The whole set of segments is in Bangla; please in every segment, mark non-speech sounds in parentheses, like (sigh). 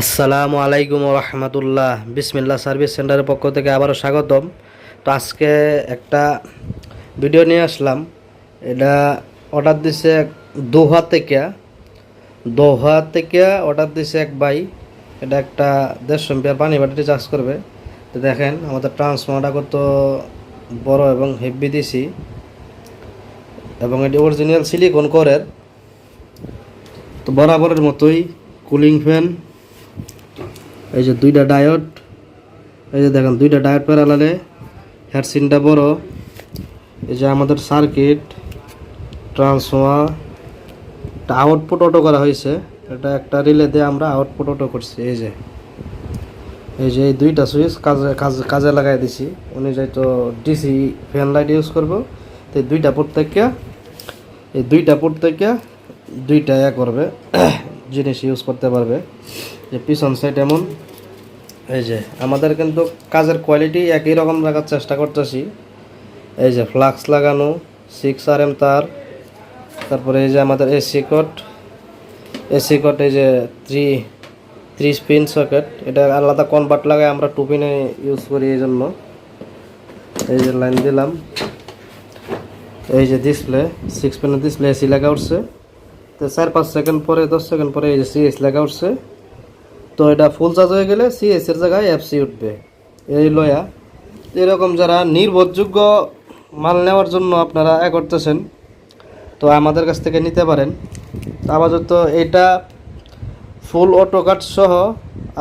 আসসালামু আলাইকুম রহমতুল্লাহ। বিসমিল্লা সার্ভিস সেন্টারের পক্ষ থেকে আবারও স্বাগতম। তো আজকে একটা ভিডিও নিয়ে আসলাম। এটা অর্ডার দিছে এক দোহা থেকে। দোহা থেকে অর্ডার দিছে এক ভাই। এটা একটা দেড়শো এম্পিয়ার পানি ব্যাটারি চার্জ করবে। তো দেখেন, আমাদের ট্রান্সফর্মারটা কত বড় এবং হেভি দিছি। এবং এটি অরিজিনাল সিলিকন করের তো বরাবরের মতোই কুলিং ফ্যান এই যে দুইটা ডায়োড, এই যে দেখেন দুইটা ডায়োড প্যারালালে হেডসিনটা বড়, এই যে আমাদের সার্কিট, ট্রান্সফর্মার একটা আউটপুট অটো করা হয়েছে, এটা একটা রিলে দিয়ে আমরা আউটপুট অটো করছি, এই যে। এই যে এই দুইটা সুইচ কাজে কাজে কাজে লাগাই দিছি, উনি যাইতো ডিসি ফ্যান লাইট ইউজ করব, তো এই দুইটা পোর্ট থেকে, এই দুইটা পোর্ট থেকে দুইটা ইয়া করবে, (coughs) জিনিস ইউজ করতে পারবে, যে পিছন সাইড এমন। এই যে, আমাদের কিন্তু কাজের কোয়ালিটি একই রকম রাখার চেষ্টা করতেছি। এই যে ফ্লাক্স লাগানো সিক্স আর এম তার, তারপরে এই যে আমাদের এসি কট এসি কট এই যে থ্রি থ্রি স্পিন সকেট এটা আলাদা কনভার্ট লাগাই আমরা টু পিনে ইউজ করি এই জন্য। এই যে লাইন দিলাম। এই যে ডিসপ্লে সিক্স পিনের ডিসপ্লে এসি লাগা উঠছে। তো চার, পাঁচ সেকেন্ড পরে, দশ সেকেন্ড পরে এই যে সিএস লাগা উঠছে। তো এটা ফুল চার্জ হয়ে গেলে সিএস এর জায়গায় এফসি উঠবে। এই লয়া। এরকম যারা নির্ভরযোগ্য মাল নেওয়ার জন্য আপনারা এ করতেছেন, তো আমাদের কাছ থেকে নিতে পারেন। আপাতত এটা ফুল অটো কাট সহ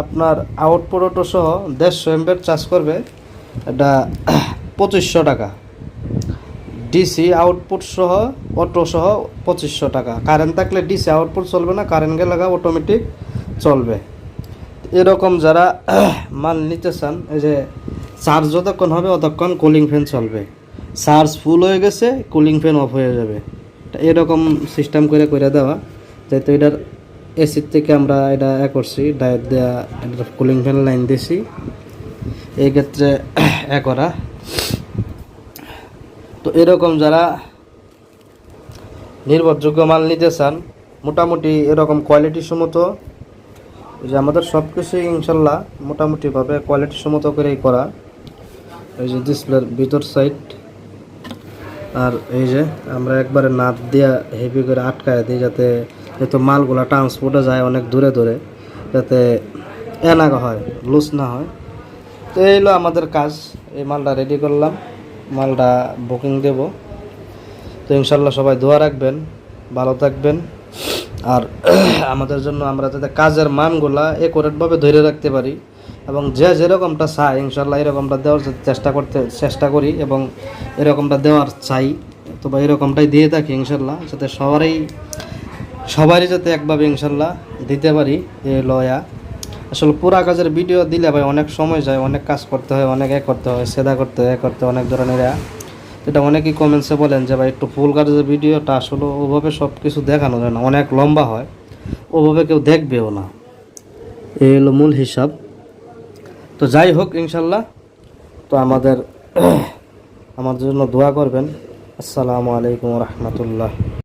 আপনার আউটপুট অটো সহ দেড়শো এমপের চার্জ করবে। এটা পঁচিশশো টাকা। ডিসি আউটপুট সহ অটো সহ পঁচিশশো টাকা। কারেন্ট থাকলে ডিসি আউটপুট চলবে না কারেন্ট গেলে অটোমেটিক চলবে। এরকম যারা মাল নিতে চান, এই যে চার্জ যতক্ষণ হবে ততক্ষণ কুলিং ফ্যান চলবে। চার্জ ফুল হয়ে গেছে কুলিং ফ্যান অফ হয়ে যাবে। এরকম সিস্টেম করে করে দেওয়া যাতে এটার এসির থেকে আমরা এটা এ করছি ডায়েট দেওয়া এটা কুলিং ফ্যান লাইন দিয়েছি এই ক্ষেত্রে এ করা। তো এরকম যারা নির্ভরযোগ্য মাল নিতে চান, মোটামুটি এরকম কোয়ালিটি সম্মত যে আমাদের সব কিছুই ইনশাল্লাহ মোটামুটিভাবে কোয়ালিটি সম্মত করেই করা। এই যে ডিসপ্লের ভিতর সাইড আর এই যে আমরা একবারে নাট দিয়া হেভি করে আটকায় দিই যাতে যেহেতু মালগুলা ট্রান্সপোর্টে যায় অনেক দূরে দূরে, যাতে এনাগা হয় লুজ না হয়। তো এই হলো আমাদের কাজ। এই মালটা রেডি করলাম। মালটা বুকিং দেব। তো ইনশাল্লাহ সবাই দোয়া রাখবেন, ভালো থাকবেন। আর (clears throat) আমাদের জন্য আমরা যাতে কাজের মানগুলা একরেটভাবে ধরে রাখতে পারি এবং যে যেরকমটা চাই ইনশাল্লাহ এরকমটা দেওয়ার চেষ্টা করতে, চেষ্টা করি এবং এরকমটা দেওয়ার চাই। তো বা এরকমটাই দিয়ে থাকি ইনশাল্লাহ যাতে সবারই সবারই যাতে একভাবে ইনশাল্লাহ দিতে পারি এ লয়া। আসলে পুরা কাজের ভিডিও দিলে ভাই অনেক সময় যায়, অনেক কাজ করতে হয়, অনেক এ করতে হয়, সেদা করতে হয় করতে, অনেক ধরনের এটা অনেকেই কমেন্টসে বলেন যে, ভাই, একটু ফুল কাজের ভিডিওটা আসলে ওভাবে সব কিছু দেখানো যায় না। অনেক লম্বা হয়। ওভাবে কেউ দেখবেও না। এই হলো মূল হিসাব। তো যাই হোক, ইনশাল্লাহ। তো আমাদের (clears throat) আমার জন্য দোয়া করবেন। আসসালামু আলাইকুম রহমতুল্লাহ।